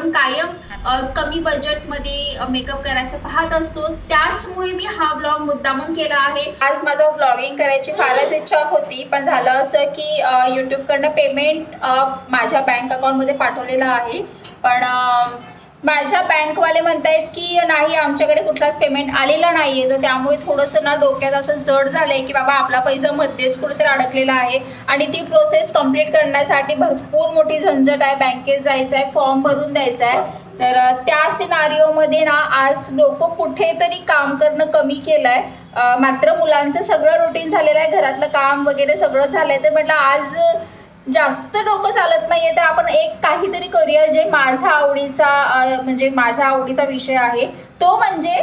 आपण कायम कमी बजेटमध्ये मेकअप करायचं पाहत असतो. त्याचमुळे मी हा ब्लॉग मुद्दामून केला आहे. आज माझं ब्लॉगिंग करायची फारच इच्छा होती पण झालं असं की यूट्यूबकडनं पेमेंट माझ्या बँक अकाउंटमध्ये पाठवलेलं आहे. पण माझ्या बँकवाले म्हणतायत की नाही आमच्याकडे कुठलाच पेमेंट आलेला नाही आहे तर त्यामुळे थोडंसं ना डोक्यात असं जड झालं आहे की बाबा आपला पैसा मध्येच कुठेतरी अडकलेला आहे. आणि ती प्रोसेस कंप्लीट करण्यासाठी भरपूर मोठी झंझट आहे. बँकेत जायचं आहे फॉर्म भरून द्यायचा आहे तर त्या सिनारिओमध्ये ना आज लोक कुठेतरी काम करणं कमी केलं आहे मात्र मुलांचं सगळं रुटीन झालेलं आहे. घरातलं काम वगैरे सगळं झालं आहे तर म्हटलं आज जास्त डोकं चालत नाहीये तर आपण एक काहीतरी करूया जे माझा आवडीचा म्हणजे माझ्या आवडीचा विषय आहे. तो म्हणजे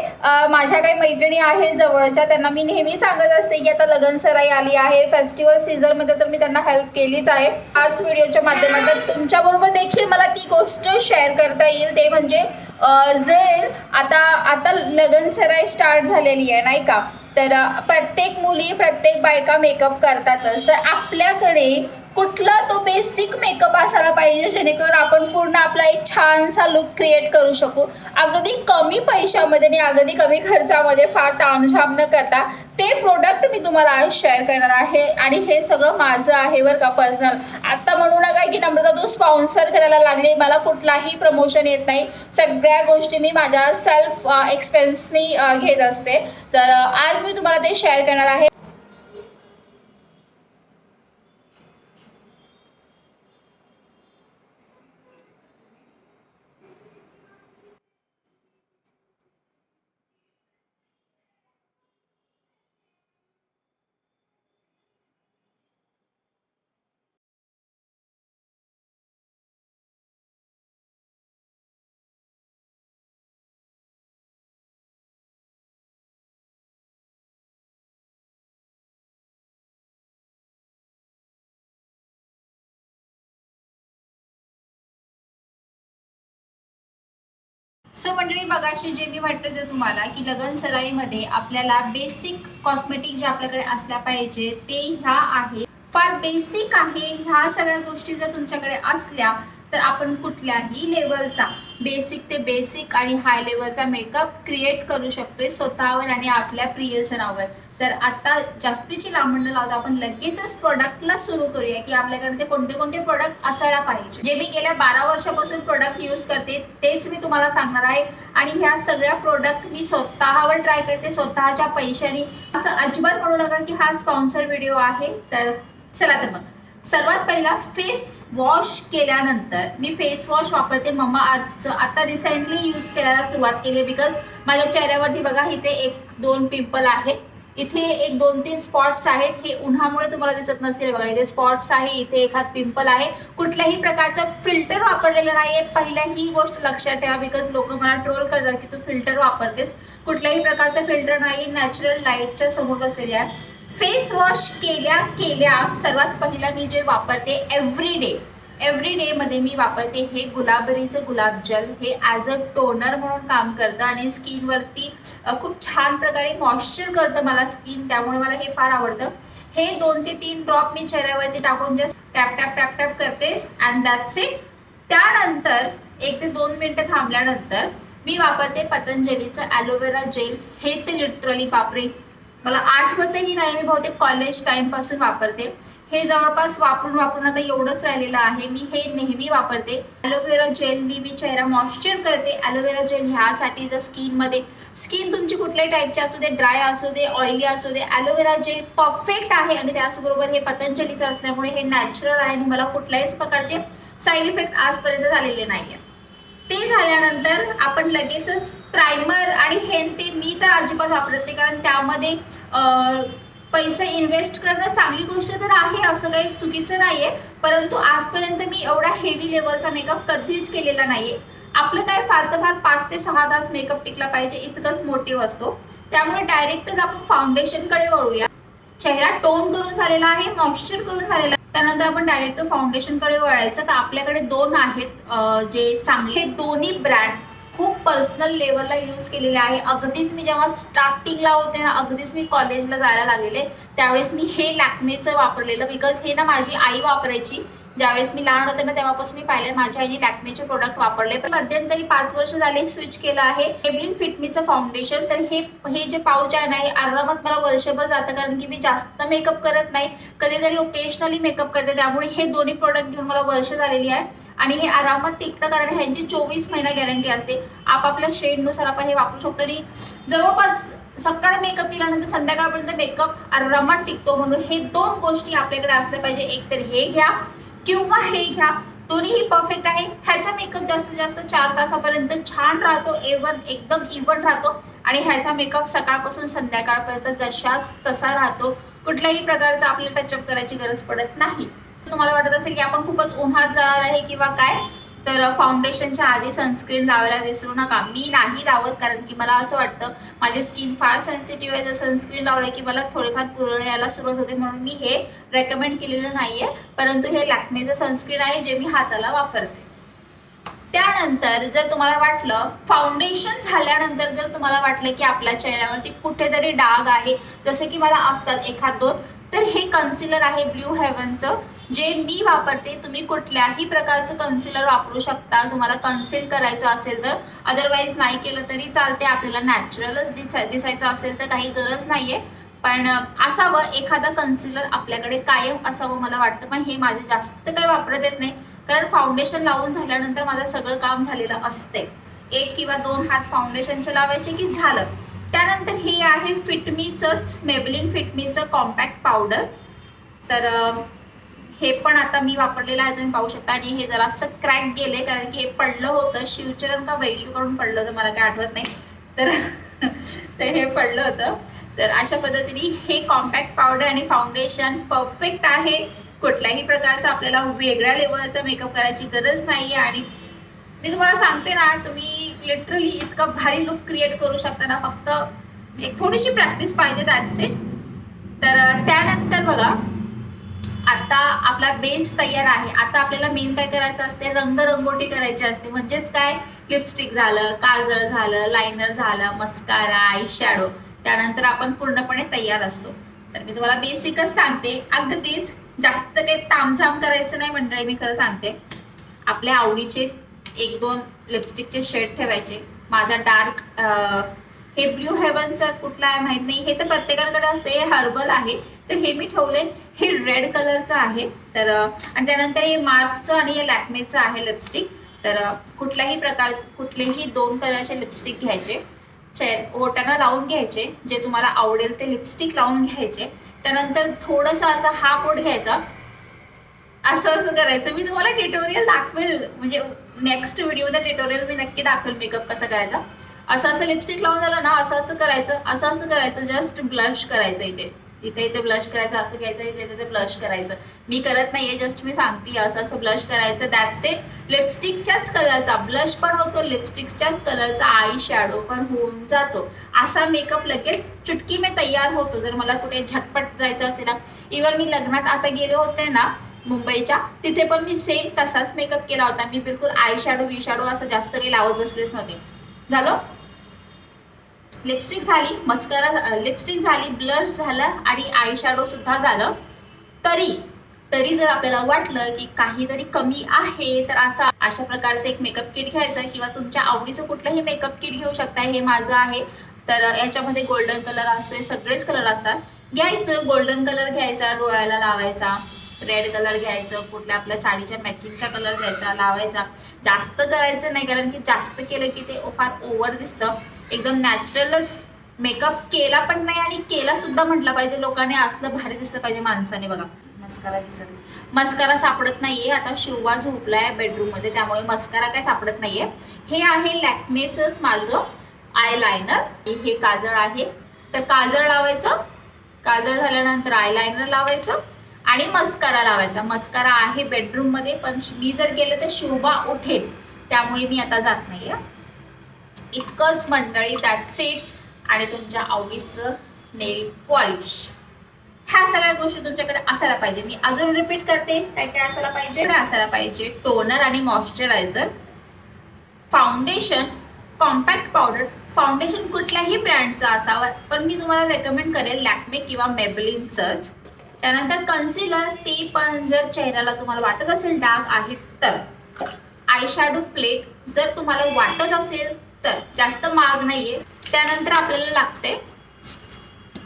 माझ्या काही मैत्रिणी आहेत जवळच्या त्यांना मी नेहमी सांगत असते की आता लगन सराई आली आहे फेस्टिवल सीझनमध्ये तर मी त्यांना हेल्प केलीच आहे. आज व्हिडिओच्या माध्यमातून तुमच्याबरोबर देखील मला ती गोष्ट शेअर करता येईल. ते म्हणजे जे जर आता आता लगन सराई स्टार्ट झालेली आहे नाही का? तर प्रत्येक मुली प्रत्येक बायका मेकअप करतातच. तर आपल्याकडे कुठला तो बेसिक मेकअप असायला पाहिजे जेणेकरून आपण पूर्ण आपला एक छानसा लुक क्रिएट करू शकू. अगदी कमी पैशामध्ये आणि अगदी कमी खर्चामध्ये फार तामझाम न करता ते प्रोडक्ट मी तुम्हाला आज शेअर करणार आहे आणि हे सगळं माझं आहे बरं का पर्सनल आत्ता म्हणू नका की नम्रता तू स्पॉन्सर करायला लागली मला कुठलाही प्रमोशन येत नाही. सगळ्या गोष्टी मी माझ्या सेल्फ एक्सपेन्सनी घेत असते. तर आज मी तुम्हाला ते शेअर करणार आहे. सो मंडळी बघाशी जे मी म्हटलं ते तुम्हाला की लगन सराईमध्ये आपल्याला बेसिक कॉस्मेटिक जे आपल्याकडे असल्या पाहिजे ते ह्या आहे. फार बेसिक आहे ह्या सगळ्या गोष्टी जर तुमच्याकडे असल्या तर आपण कुठल्याही लेवलचा बेसिक ते बेसिक आणि हाय लेवलचा मेकअप क्रिएट करू शकतोय स्वतःवर आणि आपल्या प्रियजनावर. तर आता जास्तीची लांबणं न लावता आपण लगेचच प्रोडक्टला सुरू करूया की आपल्याकडे ते कोणते कोणते प्रोडक्ट असायला पाहिजे. जे मी गेल्या बारा वर्षापासून प्रोडक्ट यूज करते तेच मी तुम्हाला सांगणार आहे. आणि ह्या सगळ्या प्रोडक्ट मी स्वतःवर ट्राय करते स्वतःच्या पैशाने. असं अजिबात म्हणू नका की हा स्पॉन्सर व्हिडिओ आहे. तर चला तर मग. सर्वात पहिला फेस वॉश केल्यानंतर मी फेस वॉश वापरते. मम्मा अर्थचं आता रिसेंटली यूज करायला सुरुवात केली आहे बिकॉज माझ्या चेहऱ्यावरती बघा इथे एक दोन पिंपल आहे. इथे एक दोन तीन स्पॉट्स आहेत. हे उन्हामुळे तुम्हाला दिसत नसतील बघा. इथे स्पॉट्स आहे इथे एखाद पिंपल आहे. कुठल्याही प्रकारचं फिल्टर वापरलेलं नाहीये. पहिल्या ही गोष्ट लक्षात ठेवा बिकॉज लोक मला ट्रोल करतात की तू फिल्टर वापरतेस. कुठल्याही प्रकारचं फिल्टर नाही नॅचरल लाईटच्या समोर बसलेली आहे फेस वॉश केल्या केल्या. सर्वात पहिला मी जे वापरते एव्हरी डे एव्हरी डेमध्ये मी वापरते हे गुलाबरीचं गुलाब जल. हे ॲज अ टोनर म्हणून काम करतं आणि स्किनवरती खूप छान प्रकारे मॉइश्चर करतं मला स्किन त्यामुळे मला हे फार आवडतं. हे दोन ते तीन ड्रॉप मी चेहऱ्यावरती टाकून just tap tap tap tap करतेस अँड दॅट्स इट त्यानंतर एक ते दोन मिनटं थांबल्यानंतर मी वापरते पतंजलीचं ॲलोवेरा जेल हे ते लिटरली बापरे मला आठवतही नाही मी बहुतेक कॉलेज टाईमपासून वापरते. हे जवळपास वापरून वापरून आता एवढंच राहिलेलं आहे. मी हे नेहमी वापरते. ॲलोवेरा जेलनी मी चेहरा मॉइश्चर करते. ॲलोवेरा जेल ह्यासाठी जर स्किनमध्ये स्किन तुमची कुठल्याही टाईपची असू दे ड्राय असू दे ऑइली असू दे ॲलोवेरा जेल परफेक्ट आहे आणि त्याचबरोबर हे पतंजलीचं असल्यामुळे हे नॅचरल आहे आणि मला कुठल्याहीच प्रकारचे साईड इफेक्ट आजपर्यंत झालेले नाही आहे ते झाल्यानंतर आपण लगेचच प्रायमर आणि हेन ते मी तर अजिबात वापरत नाही कारण त्यामध्ये पैसे इन्व्हेस्ट करणं चांगली गोष्ट तर आहे असं काही चुकीचं नाही आहे परंतु आजपर्यंत मी एवढा हेवी लेवलचा मेकअप कधीच केलेला नाही आहे आपलं काय फार तर फार पाच ते सहा तास मेकअप टिकला पाहिजे इतकंच मोटिव्ह असतो. त्यामुळे डायरेक्टच आपण फाउंडेशनकडे वळूया. चेहरा टोन करून झालेला आहे मॉइश्चर करून झालेला त्यानंतर आपण डायरेक्ट फाउंडेशनकडे वळायचं. तर आपल्याकडे दोन आहेत जे चांगले. दोन्ही ब्रँड खूप पर्सनल लेवलला यूज केलेले आहे. अगदीच मी जेव्हा स्टार्टिंगला होते ना अगदीच मी कॉलेजला जायला लागलेले त्यावेळेस मी हे लॅक्मेचं वापरलेलं बिकॉज हे ना माझी आई वापरायची. ज्यावेळेस मी लहान होते ना तेव्हापासून मी पाहिले माझ्या आईने लॅक्मेचे प्रोडक्ट वापरले. पण मध्यंतरी पाच वर्ष झाले स्विच केलं आहे. एव्हलिन फिटमीचं फाउंडेशन तर हे हे जे पाऊच आहे ना हे आरामात मला वर्षभर जातं कारण की मी जास्त मेकअप करत नाही. कधीतरी ओकेशनली मेकअप करते. त्यामुळे हे दोन्ही प्रोडक्ट घेऊन मला वर्ष झालेली आहे. आणि हे आरामात टिकतं कारण ह्यांची चोवीस महिना गॅरंटी असते. आपापल्या शेडनुसार आपण हे वापरू शकतो. आणि जवळपास सकाळ मेकअप केल्यानंतर संध्याकाळपर्यंत मेकअप आरामात टिकतो म्हणून हे दोन गोष्टी आपल्याकडे असल्या पाहिजे. एक तर हे घ्या किंवा हे घ्या. दोन्हीही परफेक्ट आहे. ह्याचा मेकअप जास्तीत जास्त चार तासापर्यंत छान राहतो. एवन एकदम इवन राहतो. आणि ह्याचा मेकअप सकाळपासून संध्याकाळपर्यंत जशाच तसा राहतो. कुठल्याही प्रकारचा आपल्याला टचअप करायची गरज पडत नाही. तुम्हाला वाटत असेल की आपण खूपच उन्हात जाणार आहे किंवा काय? तर फाउंडेशनच्या आधी सनस्क्रीन लावायला विसरू नका. मी नाही लावत कारण की मला असं वाटतं माझी स्किन फार सेन्सिटिव्ह आहे. जर सनस्क्रीन लावलं की मला थोडेफार पुरळ यायला सुरुवात होते म्हणून मी हे रेकमेंड केलेलं नाही आहे परंतु हे लॅक्मेचं सनस्क्रीन आहे जे मी हाताला वापरते. त्यानंतर जर तुम्हाला वाटलं फाउंडेशन झाल्यानंतर जर तुम्हाला वाटलं की आपल्या चेहऱ्यावरती कुठेतरी डाग आहे जसं की मला असतात एखाद दोन तर हे कन्सिलर आहे ब्ल्यू हेवनचं जे मी वापरते तुम्ही कुठल्याही प्रकारचं कन्सिलर वापरू शकता. तुम्हाला कन्सिल करायचं असेल तर अदरवाईज नाही केलं तरी चालते. आपल्याला नॅचरलच दिसाय दिसायचं असेल तर काही गरज नाही आहे पण असावं एखादं कन्सिलर आपल्याकडे कायम असावं मला वाटतं. पण हे माझे जास्त काही वापरत येत नाही. कारण फाउंडेशन लावून झाल्यानंतर माझं सगळं काम झालेलं असते एक किंवा दोन हात फाउंडेशनचे लावायचे की झालं. त्यानंतर हे आहे फिटमीचंच मेबलिन फिटमीचं कॉम्पॅक्ट पावडर तर हे पण आता मी वापरलेलं आहे तुम्ही पाहू शकता. आणि हे जरा असं क्रॅक गेले कारण की हे पडलं होतं. शिवचरण का वैशूकडून पडलं होतं मला काय आठवत नाही. तर तर हे पडलं होतं. तर अशा पद्धतीने हे कॉम्पॅक्ट पावडर आणि फाउंडेशन परफेक्ट आहे. कुठल्याही प्रकारचा आपल्याला वेगळ्या लेवलचा मेकअप करायची गरज नाही आहे आणि मी तुम्हाला सांगते ना तुम्ही लिटरली इतका भारी लुक क्रिएट करू शकता ना फक्त एक थोडीशी प्रॅक्टिस पाहिजे दॅट्स इट तर त्यानंतर बघा आता आपला बेस तयार आहे. आता आपल्याला मेन काय करायचं असते? रंगरंगोटी करायची असते. म्हणजेच काय? लिपस्टिक झालं काजळ झालं लायनर झालं मस्कारा आय शॅडो त्यानंतर आपण पूर्णपणे तयार असतो. तर मी तुम्हाला बेसिकच सांगते. अगदीच जास्त काही तामझाम करायचं नाही मंडळी मी खरं सांगते. आपल्या आवडीचे एक दोन लिपस्टिकचे शेड ठेवायचे. माझा डार्क हे ब्ल्यू हेवनचं कुठला आहे माहीत नाही. हे तर प्रत्येकाकडे असते. हे हर्बल आहे. तर हे मी ठेवले हे रेड कलरचं आहे. तर आणि त्यानंतर हे मार्सचं आणि हे लॅक्मेचं आहे लिपस्टिक तर कुठल्याही प्रकार कुठलेही दोन कलरचे लिपस्टिक घ्यायचे. चेर ओटांना लावून घ्यायचे. जे तुम्हाला आवडेल ते लिपस्टिक लावून घ्यायचे. त्यानंतर थोडंसं असा हा पोट घ्यायचा. असं असं करायचं. मी तुम्हाला ट्युटोरियल दाखवेल. म्हणजे नेक्स्ट व्हिडिओमध्ये ट्युटोरियल मी नक्की दाखवेल मेकअप कसा करायचा. असं असं लिपस्टिक लावून झालं ना असं असं करायचं असं असं करायचं. जस्ट ब्लश करायचं इथे. इथे इथे ब्लश करायचं असं घ्यायचं इथे इथे ब्लश करायचं. मी करत नाहीये जस्ट मी सांगते असं असं ब्लश करायचं. दॅट्स इट लिपस्टिकच्याच कलरचा ब्लश पण होतो लिपस्टिकच्याच कलरचा आय शॅडो पण होऊन जातो. असा मेकअप लगेच चुटकी मी तयार होतो. जर मला कुठे झटपट जायचं असेल ना इव्हन मी लग्नात आता गेले होते ना मुंबईच्या तिथे पण मी सेम तसाच मेकअप केला होता. मी बिलकुल आय शॅडो वी शॅडो असं जास्त काही लावत बसलेच नव्हते. झालं? लिपस्टिक झाली मस्करा लिपस्टिक झाली ब्लश झालं आणि आय शॅडो सुद्धा झालं. तरी तरी जर आपल्याला वाटलं की काहीतरी कमी आहे तर असा अशा प्रकारचं एक मेकअप किट घ्यायचं किंवा तुमच्या आवडीचं कुठलंही मेकअप किट घेऊ शकता हे माझं आहे. तर याच्यामध्ये गोल्डन कलर असतोय सगळेच कलर असतात. घ्यायचं गोल्डन कलर घ्यायचा डोळ्याला लावायचा. रेड कलर घ्यायचं कुठल्या आपल्या साडीच्या मॅचिंगचा कलर घ्यायचा लावायचा. जास्त करायचं नाही कारण की जास्त केलं की ते फार ओव्हर दिसतं. एकदम नॅचरलच मेकअप केला पण नाही आणि केला सुद्धा म्हटलं पाहिजे. लोकांनी असलं भारी दिसलं पाहिजे माणसाने बघा. मस्कारा दिसत. मस्कारा सापडत नाहीये. आता शिवबा झोपलाय बेडरूममध्ये त्यामुळे मस्कारा काय सापडत नाहीये. हे आहे लॅक्मेचंच माझं आय लायनर हे काजळ आहे. तर काजळ लावायचं. काजळ झाल्यानंतर आय लायनर लावायचं आणि मस्कारा लावायचा. मस्कारा आहे बेडरूममध्ये पण मी जर गेले तर शोभा उठेल. त्यामुळे मी आता जात नाहीये. इतकंच मंडळी दॅट्स इट आणि तुमच्या आवडीचं नेल पॉलिश ह्या सगळ्या गोष्टी तुमच्याकडे असायला पाहिजे. मी अजून रिपीट करते काय काय असायला पाहिजे? काय असायला पाहिजे? टोनर आणि moisturiser foundation compact powder foundation कुठल्याही ब्रँडचा असावा पण मी तुम्हाला रेकमेंड करेल लॅक्मे किंवा मेबलिनचंच त्यानंतर कन्सिलर ते पण जर चेहऱ्याला तुम्हाला वाटत असेल डाग आहेत तर. आय शॅडो प्लेट जर तुम्हाला वाटत असेल तर जास्त महाग नाहीये. त्यानंतर आपल्याला लागते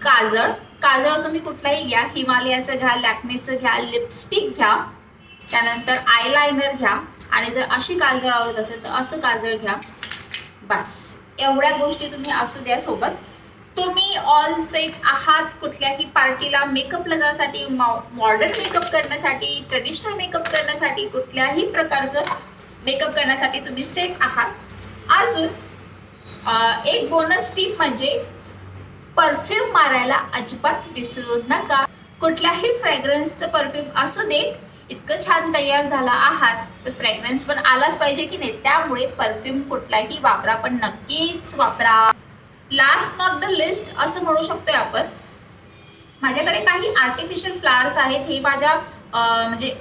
काजळ. काजळ तुम्ही कुठलाही घ्या. हिमालयाचं घ्या लॅक्मेचं घ्या लिपस्टिक घ्या. त्यानंतर आयलायनर घ्या. आणि जर अशी काजळ आवडत असेल तर असं काजळ घ्या. बस. एवढ्या गोष्टी तुम्ही असू द्या सोबत. तुम्ही ऑल सेट आहात कुठल्याही पार्टीला मेकअपला जाण्यासाठी मॉडर्न मेकअप करण्यासाठी ट्रेडिशनल मेकअप करण्यासाठी कुठल्याही प्रकारचं मेकअप करण्यासाठी तुम्ही सेट आहात. अजून एक बोनस टीप म्हणजे परफ्यूम मारायला अजिबात विसरू नका. कुठल्याही फ्रॅग्रन्सचं परफ्यूम असू दे इतकं छान तयार झाला आहात तर फ्रॅग्रन्स पण आलाच पाहिजे की नाही? त्यामुळे परफ्यूम कुठलाही वापरा पण नक्कीच वापरा. लास्ट नॉट द लिस्ट असं म्हणू शकतोय आपण माझ्याकडे काही आर्टिफिशियल फ्लावर्स आहेत. हे माझ्या म्हणजे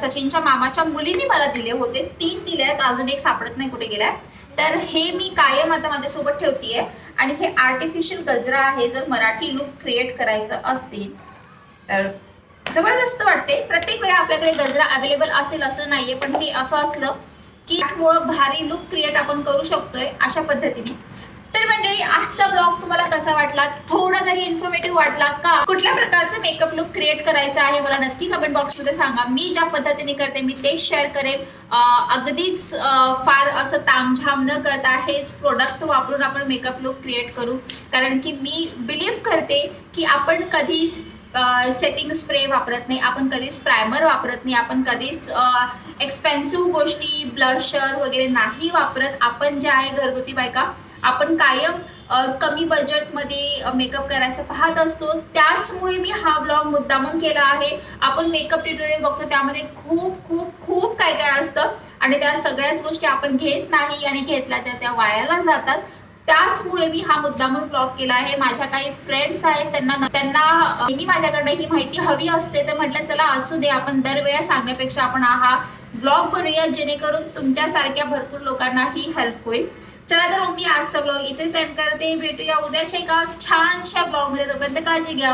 सचिनच्या मामाच्या मुलीने मला दिले होते. तीन दिले आहेत अजून एक सापडत नाही कुठे गेलाय. तर हे मी कायम आता माझ्यासोबत ठेवतीये. आणि हे आर्टिफिशियल गजरा आहे जर मराठी लुक क्रिएट करायचं असेल तर जबरदस्त वाटते. प्रत्येक वेळा आपल्याकडे गजरा अवेलेबल असेल असं नाहीये पण हे असं असलं की भारी लुक क्रिएट आपण करू शकतोय अशा पद्धतीने. तर मंडळी आजचा ब्लॉग तुम्हाला कसा वाटला? थोडा तरी इन्फॉर्मेटिव्ह वाटला का? कुठल्या प्रकारचा मेकअप लुक क्रिएट करायचा आहे? मला नक्की कमेंट बॉक्समध्ये सांगा. मी ज्या पद्धतीने करते मी तेच शेअर करेन. अगदीच फार असं तामझाम न करता हेच प्रोडक्ट वापरून आपण मेकअप लुक क्रिएट करू. कारण की मी बिलीव्ह करते की आपण कधीच सेटिंग स्प्रे वापरत नाही. आपण कधीच प्रायमर वापरत नाही. आपण कधीच एक्सपेन्सिव्ह गोष्टी ब्लशर वगैरे नाही वापरत. आपण ज्या आहे घरगुती बायका आपण कायम कमी बजेटमध्ये मेकअप करायचं पाहत असतो. त्याचमुळे मी हा ब्लॉग मुद्दामून केला आहे. आपण मेकअप ट्युटोरियल बघतो त्यामध्ये खूप खूप खूप काय काय असतं. आणि त्या सगळ्याच गोष्टी आपण घेत नाही आणि घेतल्या त्या त्या वायाला जातात. त्याचमुळे मी हा मुद्दामून ब्लॉग केला आहे. माझ्या काही फ्रेंड्स आहेत त्यांना त्यांना मी माझ्याकडनं ही माहिती हवी असते तर म्हटलं चला असू दे आपण दरवेळा सांगण्यापेक्षा आपण हा ब्लॉग बनवूया जेणेकरून तुमच्यासारख्या भरपूर लोकांना ही हेल्प होईल. चला तर मग मी आजचा ब्लॉग इथे सेंड करते. भेटूया उद्याच्या एका छानशा ब्लॉगमध्ये. तोपर्यंत काळजी घ्या.